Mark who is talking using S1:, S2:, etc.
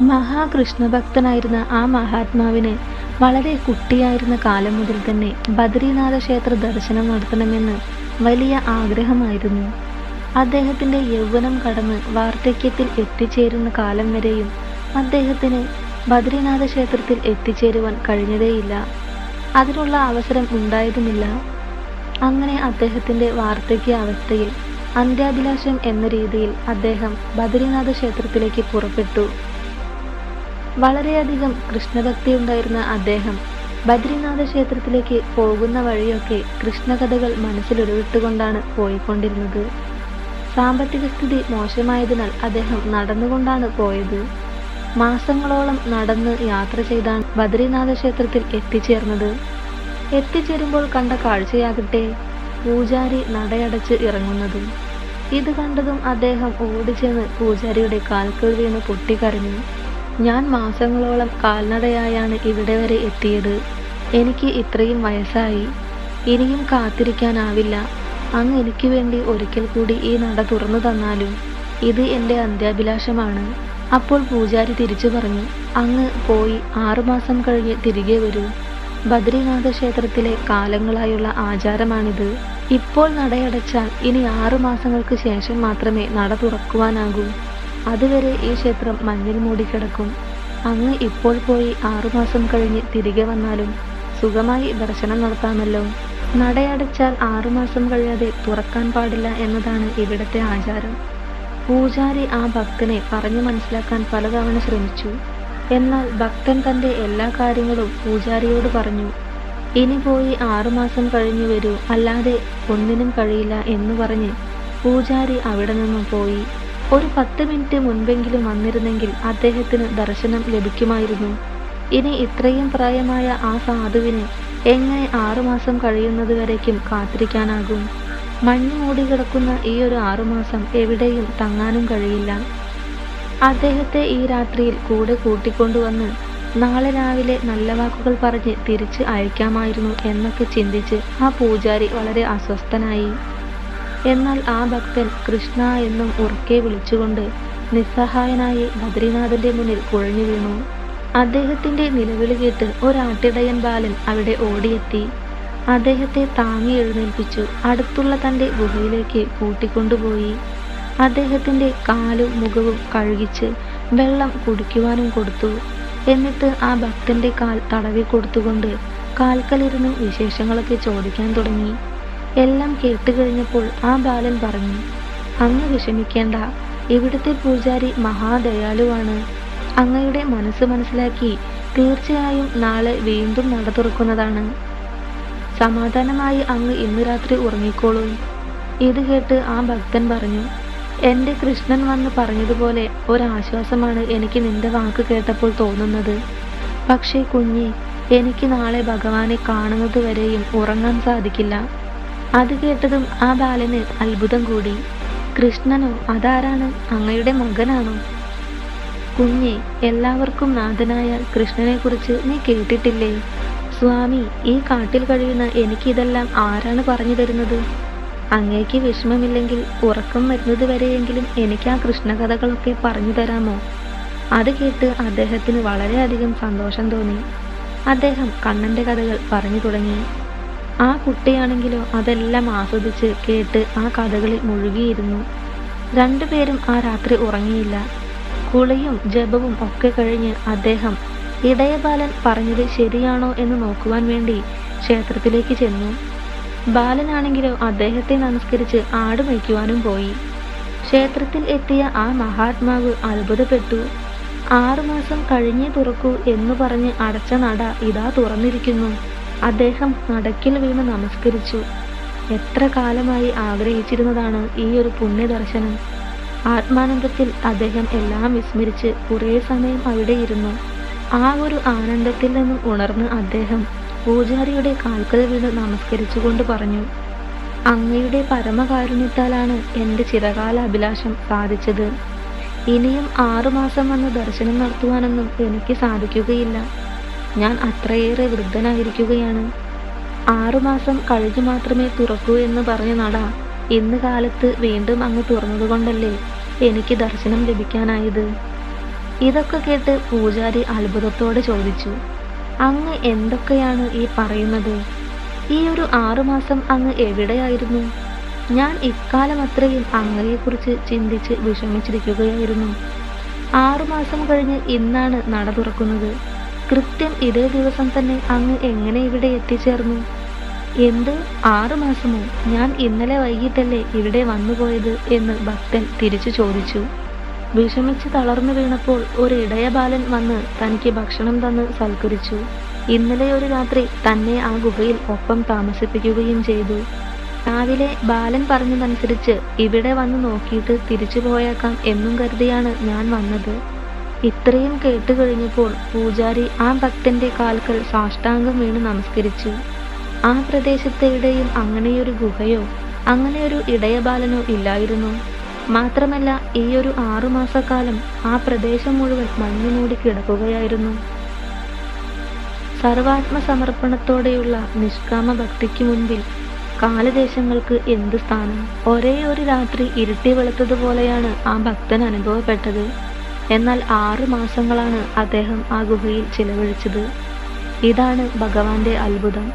S1: മഹാകൃഷ്ണഭക്തനായിരുന്ന ആ മഹാത്മാവിന് വളരെ കുട്ടിയായിരുന്ന കാലം മുതൽ തന്നെ ബദ്രീനാഥ ക്ഷേത്ര ദർശനം നടത്തണമെന്ന് വലിയ ആഗ്രഹമായിരുന്നു. അദ്ദേഹത്തിന്റെ യൗവനം കടന്ന് വാർദ്ധക്യത്തിൽ എത്തിച്ചേരുന്ന കാലം വരെയും അദ്ദേഹത്തിന് ബദ്രീനാഥ ക്ഷേത്രത്തിൽ എത്തിച്ചേരുവാൻ കഴിഞ്ഞതേയില്ല. അതിനുള്ള അവസരം ഉണ്ടായതുമില്ല. അങ്ങനെ അദ്ദേഹത്തിന്റെ വാർദ്ധക്യ അവസ്ഥയിൽ അന്ത്യാഭിലാഷം എന്ന രീതിയിൽ അദ്ദേഹം ബദ്രീനാഥ ക്ഷേത്രത്തിലേക്ക് പുറപ്പെട്ടു. വളരെയധികം കൃഷ്ണഭക്തി ഉണ്ടായിരുന്ന അദ്ദേഹം ബദ്രിനാഥ ക്ഷേത്രത്തിലേക്ക് പോകുന്ന വഴിയൊക്കെ കൃഷ്ണകഥകൾ മനസ്സിലുരുവിട്ടുകൊണ്ടാണ് പോയിക്കൊണ്ടിരുന്നത്. സാമ്പത്തിക സ്ഥിതി മോശമായതിനാൽ അദ്ദേഹം നടന്നുകൊണ്ടാണ് പോയത്. മാസങ്ങളോളം നടന്ന് യാത്ര ചെയ്താണ് ബദ്രിനാഥ ക്ഷേത്രത്തിൽ എത്തിച്ചേർന്നത്. എത്തിച്ചേരുമ്പോൾ കണ്ട കാഴ്ചയാകട്ടെ പൂജാരി നടയടച്ച് ഇറങ്ങുന്നത്. ഇത് കണ്ടതും അദ്ദേഹം ഓടിച്ചെന്ന് പൂജാരിയുടെ കാൽക്കൽ വീണ് പൊട്ടിക്കരഞ്ഞു. ഞാൻ മാസങ്ങളോളം കാൽനടയായാണ് ഇവിടെ വരെ എത്തിയത്. എനിക്ക് ഇത്രയും വയസ്സായി. ഇനിയും കാത്തിരിക്കാനാവില്ല. അങ്ങ് എനിക്ക് വേണ്ടി ഒരിക്കൽ കൂടി ഈ നട തുറന്നു തന്നാലും ഇത് എന്റെ അന്ത്യാഭിലാഷമാണ്. അപ്പോൾ പൂജാരി തിരിച്ചു പറഞ്ഞു അങ്ങ് പോയി ആറുമാസം കഴിഞ്ഞ് തിരികെ വരൂ. ബദ്രീനാഥ ക്ഷേത്രത്തിലെ കാലങ്ങളായുള്ള ആചാരമാണിത്. ഇപ്പോൾ നടയടച്ചാൽ ഇനി ആറു മാസങ്ങൾക്ക് ശേഷം മാത്രമേ നട തുറക്കുവാനാകൂ. അതുവരെ ഈ ക്ഷേത്രം മഞ്ഞിൽ മൂടിക്കിടക്കും. അങ്ങ് ഇപ്പോൾ പോയി ആറുമാസം കഴിഞ്ഞ് തിരികെ വന്നാലും സുഖമായി ദർശനം നടത്താമല്ലോ. നടയടച്ചാൽ ആറുമാസം കഴിയാതെ തുറക്കാൻ പാടില്ല എന്നതാണ് ഇവിടുത്തെ ആചാരം. പൂജാരി ആ ഭക്തനെ പറഞ്ഞു മനസ്സിലാക്കാൻ പലതവണ ശ്രമിച്ചു. എന്നാൽ ഭക്തൻ തന്റെ എല്ലാ കാര്യങ്ങളും പൂജാരിയോട് പറഞ്ഞു. ഇനി പോയി ആറുമാസം കഴിഞ്ഞു വരൂ അല്ലാതെ ഒന്നിനും കഴിയില്ല എന്ന് പറഞ്ഞ് പൂജാരി അവിടെ നിന്നും പോയി. ഒരു പത്ത് മിനിറ്റ് മുൻപെങ്കിലും വന്നിരുന്നെങ്കിൽ അദ്ദേഹത്തിന് ദർശനം ലഭിക്കുമായിരുന്നു. ഇനി ഇത്രയും പ്രായമായ ആ സാധുവിന് എങ്ങനെ ആറുമാസം കഴിയുന്നത് വരേക്കും കാത്തിരിക്കാനാകും? മഞ്ഞ് മൂടി കിടക്കുന്ന ഈ ഒരു ആറുമാസം എവിടെയും തങ്ങാനും കഴിയില്ല. അദ്ദേഹത്തെ ഈ രാത്രിയിൽ കൂടെ കൂട്ടിക്കൊണ്ടുവന്ന് നാളെ രാവിലെ നല്ല വാക്കുകൾ പറഞ്ഞ് തിരിച്ച് അയക്കാമായിരുന്നു എന്നൊക്കെ ചിന്തിച്ച് ആ പൂജാരി വളരെ അസ്വസ്ഥനായി. എന്നാൽ ആ ഭക്തൻ കൃഷ്ണ എന്നും ഉറക്കെ വിളിച്ചുകൊണ്ട് നിസ്സഹായനായി ബദ്രീനാഥന്റെ മുന്നിൽ കുഴഞ്ഞു വീണു. അദ്ദേഹത്തിന്റെ നിലവിളി കേട്ട് ഒരാട്ടിടയൻ ബാലൻ അവിടെ ഓടിയെത്തി. അദ്ദേഹത്തെ താങ്ങി എഴുന്നേൽപ്പിച്ചു. അടുത്തുള്ള തന്റെ ഗുഹയിലേക്ക് കൂട്ടിക്കൊണ്ടുപോയി. അദ്ദേഹത്തിന്റെ കാലും മുഖവും കഴുകിച്ച് വെള്ളം കുടിക്കുവാനും കൊടുത്തു. എന്നിട്ട് ആ ഭക്തന്റെ കാൽ തടവി കൊടുത്തുകൊണ്ട് കാൽക്കലിരുന്ന് വിശേഷങ്ങളൊക്കെ ചോദിക്കാൻ തുടങ്ങി. എല്ലാം കേട്ടുകഴിഞ്ഞപ്പോൾ ആ ബാലൻ പറഞ്ഞു അങ്ങ് വിഷമിക്കേണ്ട. ഇവിടുത്തെ പൂജാരി മഹാദയാലുവാണ്. അങ്ങയുടെ മനസ്സ് മനസ്സിലാക്കി തീർച്ചയായും നാളെ വീണ്ടും നട തുറക്കുന്നതാണ്. സമാധാനമായി അങ്ങ് ഇന്ന് രാത്രി ഉറങ്ങിക്കോളൂ. ഇത് കേട്ട് ആ ഭക്തൻ പറഞ്ഞു എന്റെ കൃഷ്ണൻ വന്ന് പറഞ്ഞതുപോലെ ഒരാശ്വാസമാണ് എനിക്ക് നിന്റെ വാക്ക് കേട്ടപ്പോൾ തോന്നുന്നത്. പക്ഷേ കുഞ്ഞി എനിക്ക് നാളെ ഭഗവാനെ കാണുന്നത് വരെയും ഉറങ്ങാൻ സാധിക്കില്ല. അത് കേട്ടതും ആ ബാലന് അത്ഭുതം കൂടി. കൃഷ്ണനോ അതാരാണ്? അങ്ങയുടെ മകനാണോ? കുഞ്ഞെ എല്ലാവർക്കും നാഥനായ കൃഷ്ണനെക്കുറിച്ച് നീ കേട്ടിട്ടില്ലേ? സ്വാമി ഈ കാട്ടിൽ കഴിയുന്ന എനിക്കിതെല്ലാം ആരാണ് പറഞ്ഞു തരുന്നത്? അങ്ങേക്ക് വിഷമമില്ലെങ്കിൽ ഉറക്കം വരുന്നത് വരെയെങ്കിലും എനിക്ക് ആ കൃഷ്ണകഥകളൊക്കെ പറഞ്ഞു തരാമോ? അത് കേട്ട് അദ്ദേഹത്തിന് വളരെയധികം സന്തോഷം തോന്നി. അദ്ദേഹം കണ്ണന്റെ കഥകൾ പറഞ്ഞു തുടങ്ങി. ആ കുട്ടിയാണെങ്കിലോ അതെല്ലാം ആസ്വദിച്ച് കേട്ട് ആ കഥകളിൽ മുഴുകിയിരുന്നു. രണ്ടുപേരും ആ രാത്രി ഉറങ്ങിയില്ല. കുളിയും ജപവും ഒക്കെ കഴിഞ്ഞ് അദ്ദേഹം ഇടയബാലൻ പറഞ്ഞത് ശരിയാണോ എന്ന് നോക്കുവാൻ വേണ്ടി ക്ഷേത്രത്തിലേക്ക് ചെന്നു. ബാലനാണെങ്കിലോ അദ്ദേഹത്തെ നമസ്കരിച്ച് ആട് മേയ്ക്കുവാനും പോയി. ക്ഷേത്രത്തിൽ എത്തിയ ആ മഹാത്മാവ് അത്ഭുതപ്പെട്ടു. ആറുമാസം കഴിഞ്ഞേ തുറക്കൂ എന്ന് പറഞ്ഞ് അടച്ച നട ഇതാ തുറന്നിരിക്കുന്നു. അദ്ദേഹം നടക്കിൽ വീണ് നമസ്കരിച്ചു. എത്ര കാലമായി ആഗ്രഹിച്ചിരുന്നതാണ് ഈ ഒരു പുണ്യദർശനം. ആത്മാനന്ദത്തിൽ അദ്ദേഹം എല്ലാം വിസ്മരിച്ച് കുറെ സമയം അവിടെ ഇരുന്നു. ആ ഒരു ആനന്ദത്തിൽ നിന്നും ഉണർന്ന് അദ്ദേഹം പൂജാരിയുടെ കാൽക്കൽ വീണ് നമസ്കരിച്ചുകൊണ്ട് പറഞ്ഞു അങ്ങയുടെ പരമകാരുണ്യത്താലാണ് എന്റെ ചിരകാല അഭിലാഷം സാധിച്ചത്. ഇനിയും ആറുമാസം വന്ന് ദർശനം നടത്തുവാനൊന്നും എനിക്ക് സാധിക്കുകയില്ല. ഞാൻ അത്രയേറെ വൃദ്ധനായിരിക്കുകയാണ്. ആറുമാസം കഴിഞ്ഞു മാത്രമേ തുറക്കൂ എന്ന് പറഞ്ഞ നട ഇന്ന് കാലത്ത് വീണ്ടും അങ്ങ് തുറന്നതുകൊണ്ടല്ലേ എനിക്ക് ദർശനം ലഭിക്കാനായത്? ഇതൊക്കെ കേട്ട് പൂജാരി അത്ഭുതത്തോടെ ചോദിച്ചു. അങ്ങ് എന്തൊക്കെയാണ് ഈ പറയുന്നത്? ഈ ഒരു ആറുമാസം അങ്ങ് എവിടെയായിരുന്നു? ഞാൻ ഇക്കാലം അത്രയും അങ്ങയെക്കുറിച്ച് ചിന്തിച്ച് വിഷമിച്ചിരിക്കുകയായിരുന്നു. ആറുമാസം കഴിഞ്ഞ് ഇന്നാണ് നട തുറക്കുന്നത്. കൃത്യം ഇതേ ദിവസം തന്നെ അങ്ങ് എങ്ങനെ ഇവിടെ എത്തിച്ചേർന്നു? എന്ത്? ആറു മാസമോ? ഞാൻ ഇന്നലെ വൈകിട്ടല്ലേ ഇവിടെ വന്നുപോയത് എന്ന് ഭക്തൻ തിരിച്ചു ചോദിച്ചു. വിഷമിച്ച് തളർന്നു വീണപ്പോൾ ഒരു ഇടയ ബാലൻ വന്ന് തനിക്ക് ഭക്ഷണം തന്ന് സൽക്കരിച്ചു. ഇന്നലെ ഒരു രാത്രി തന്നെ ആ ഗുഹയിൽ ഒപ്പം താമസിപ്പിക്കുകയും ചെയ്തു. രാവിലെ ബാലൻ പറഞ്ഞതനുസരിച്ച് ഇവിടെ വന്ന് നോക്കിയിട്ട് തിരിച്ചു പോയേക്കാം എന്നും കരുതിയാണ് ഞാൻ വന്നത്. ഇത്രയും കേട്ടു കഴിഞ്ഞപ്പോൾ പൂജാരി ആ ഭക്തന്റെ കാൽക്കൽ സാഷ്ടാംഗം വീണ് നമസ്കരിച്ചു. ആ പ്രദേശത്തെവിടെയും അങ്ങനെയൊരു ഗുഹയോ അങ്ങനെയൊരു ഇടയബാലനോ ഇല്ലായിരുന്നു. മാത്രമല്ല ഈ ഒരു ആറുമാസക്കാലം ആ പ്രദേശം മുഴുവൻ മഞ്ഞു മൂടി കിടക്കുകയായിരുന്നു. സർവാത്മസമർപ്പണത്തോടെയുള്ള നിഷ്കാമ ഭക്തിക്ക് മുൻപിൽ കാലദേശങ്ങൾക്ക് എന്ത് സ്ഥാനം? ഒരേ ഒരു രാത്രി ഇരുട്ടി വെളുത്തതുപോലെയാണ് ആ ഭക്തൻ അനുഭവപ്പെട്ടത്. എന്നാൽ ആറു മാസങ്ങളാണ് അദ്ദേഹം ആ ഗുഹയിൽ ചിലവഴിച്ചത്. ഇതാണ് ഭഗവാന്റെ അത്ഭുതം.